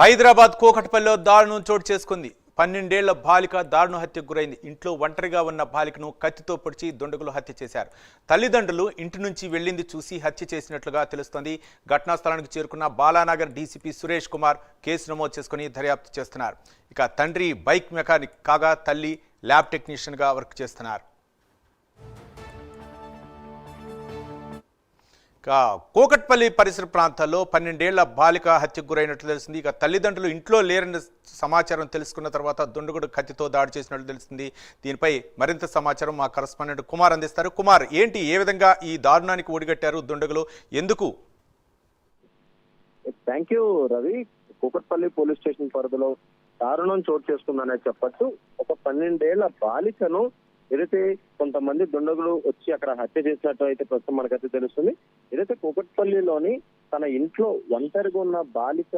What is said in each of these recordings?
హైదరాబాద్ కోకట్పల్లిలో దారుణం చోటు చేసుకుంది. పన్నెండేళ్ళ బాలిక దారుణ హత్యకు గురైంది. ఇంట్లో ఒంటరిగా ఉన్న బాలికను కత్తితో పొడిచి దుండగులు హత్య చేశారు. తల్లిదండ్రులు ఇంటి నుంచి వెళ్ళింది చూసి హత్య చేసినట్లుగా తెలుస్తోంది. ఘటనా స్థలానికి చేరుకున్న బాలానగర్ డీసీపీ సురేష్ కుమార్ కేసు నమోదు చేసుకుని దర్యాప్తు చేస్తున్నారు. ఇక తండ్రి బైక్ మెకానిక్ కాగా తల్లి ల్యాబ్ టెక్నీషియన్గా వర్క్ చేస్తున్నారు. కోకట్పల్లి పరిసర ప్రాంతాల్లో పన్నెండేళ్ళ బాలిక హత్యకు గురైనట్లు తెలిసింది. ఇక తల్లిదండ్రులు ఇంట్లో లేరని సమాచారం తెలుసుకున్న తర్వాత దుండగుడు కత్తితో దాడి చేసినట్లు తెలిసింది. దీనిపై మరింత సమాచారం మా కరస్పాండెంట్ కుమార్ అందిస్తారు. కుమార్ ఏంటి ఏ విధంగా ఈ దారుణానికి ఒడిగట్టారు దుండగులు? ఎందుకు? Thank you Ravi. Kukatpally police station పరిధిలో దారుణం చోటు చేసుకుందనే చెప్పచ్చు. ఒక పన్నెండేళ్ళ బాలికను ఏదైతే కొంతమంది దుండగులు వచ్చి అక్కడ హత్య చేసినట్టు అయితే ప్రస్తుతం మనకైతే తెలుస్తుంది ఏదైతే కూకట్పల్లిలోని తన ఇంట్లో ఒంటరిగా ఉన్న బాలిక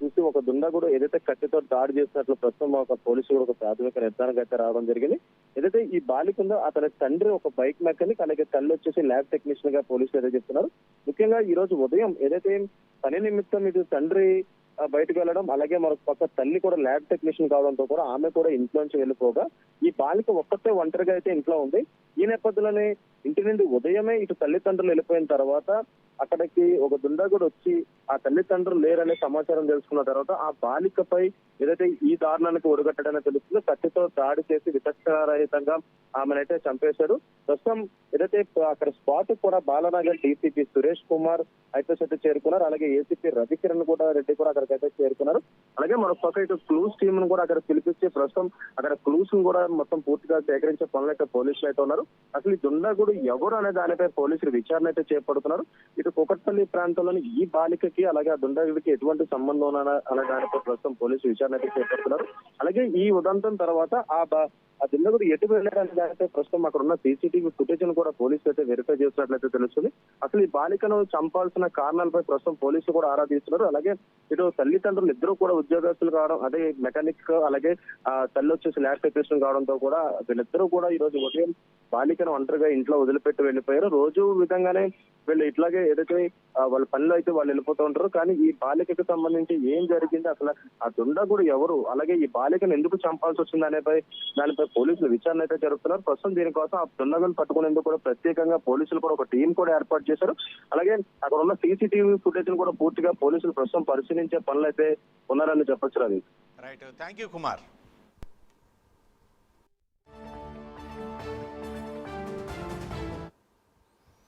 చూసి ఒక దుండగుడు ఏదైతే కత్తితో దాడి చేసినట్లు ప్రస్తుతం ఒక పోలీసు కూడా ఒక ప్రాథమిక నిర్ధారణకు అయితే రావడం జరిగింది. ఏదైతే ఈ బాలిక ఉందో అతని తండ్రి ఒక బైక్ మెకానిక్ అలాగే తల్లి వచ్చేసి ల్యాబ్ టెక్నీషియన్గా పోలీసులు అయితే చెప్తున్నారు. ముఖ్యంగా ఈ రోజు ఉదయం ఏదైతే పని నిమిత్తం ఇది తండ్రి బయటకు వెళ్ళడం అలాగే మరొక పక్క తల్లి కూడా ల్యాబ్ టెక్నీషియన్ కావడంతో కూడా ఆమె కూడా ఇంట్లో నుంచి వెళ్ళిపోగా ఈ బాలిక ఒక్కతే ఒంటరిగా అయితే ఇంట్లో ఉంది. ఈ నేపథ్యంలోనే ఇంటి నుండి ఉదయమే ఇటు తల్లిదండ్రులు వెళ్ళిపోయిన తర్వాత అక్కడికి ఒక దుండగుడు వచ్చి ఆ తల్లిదండ్రులు లేరనే సమాచారం తెలుసుకున్న తర్వాత ఆ బాలికపై ఏదైతే ఈ దారుణానికి ఒడిగట్టడని తెలుస్తుందో కత్తితో దాడి చేసి విచక్షణారహితంగా ఆమెనైతే చంపేశాడు ప్రస్తుతం ఏదైతే అక్కడ స్పాట్ కూడా బాలనగర్ డీసీపీ సురేష్ కుమార్ అయితే అయితే చేరుకున్నారు. అలాగే ఏసీపీ రవికిరణ్ కూడా రెడ్డి కూడా అక్కడికైతే చేరుకున్నారు. అలాగే మరొక పక్క ఇటు క్లూస్ టీమ్ను కూడా అక్కడ పిలిపించి ప్రస్తుతం అక్కడ క్లూస్ను కూడా మొత్తం పూర్తిగా సేకరించే పనులు అయితే పోలీసులు అయితే ఉన్నారు. అసలు ఈ దుండగుడు ఎవరు అనే దానిపై పోలీసులు విచారణ అయితే చేపడుతున్నారు. ఇటు కుకట్పల్లి ప్రాంతంలోని ఈ బాలిక బాలికకి అలాగే ఆ దుండగుడికి ఎటువంటి సంబంధం అనే దానిపై ప్రస్తుతం పోలీసులు విచారణ అయితే చేపడుతున్నారు. అలాగే ఈ ఉదంతం తర్వాత ఆ ఆ దుండగుడు ఎటు వెళ్ళాడనే దానిపై ప్రస్తుతం అక్కడ ఉన్న సీసీటీవీ ఫుటేజ్ను కూడా పోలీసులు అయితే వెరిఫై చేస్తున్నట్లయితే తెలుస్తుంది. అసలు ఈ బాలికను చంపాల్సిన కారణాలపై ప్రస్తుతం పోలీసులు కూడా ఆరా తీస్తున్నారు. అలాగే ఇటు తల్లిదండ్రులు ఇద్దరు కూడా ఉద్యోగస్తులు కావడం అదే మెకానిక్ అలాగే ఆ తల్లి వచ్చేసి ల్యాబ్ టెక్నీషియన్ కావడంతో కూడా వీళ్ళిద్దరూ కూడా ఈ రోజు ఉదయం బాలికను ఒంటరిగా ఇంట్లో వదిలిపెట్టి వెళ్ళిపోయారు. రోజు విధంగానే వీళ్ళు ఇట్లాగే ఏదైతే వాళ్ళ పనిలో అయితే వాళ్ళు వెళ్ళిపోతూ ఉంటారు. కానీ ఈ బాలికకు సంబంధించి ఏం జరిగింది అసలు? ఆ దుండగుడు ఎవరు? అలాగే ఈ బాలికను ఎందుకు చంపాల్సి వచ్చింది అనేపై దానిపై పోలీసులు విచారణ అయితే జరుపుతున్నారు. ప్రస్తుతం దీనికోసం ఆ దుండగులు పట్టుకునేందుకు కూడా ప్రత్యేకంగా పోలీసులు కూడా ఒక టీం కూడా ఏర్పాటు చేశారు. అలాగే అక్కడ ఉన్న సీసీటీవీ ఫుటేజ్ కూడా పూర్తిగా పోలీసులు ప్రస్తుతం పరిశీలించే పనులు అయితే ఉన్నారని చెప్పొచ్చు Ravi. Right. Thank you Kumar.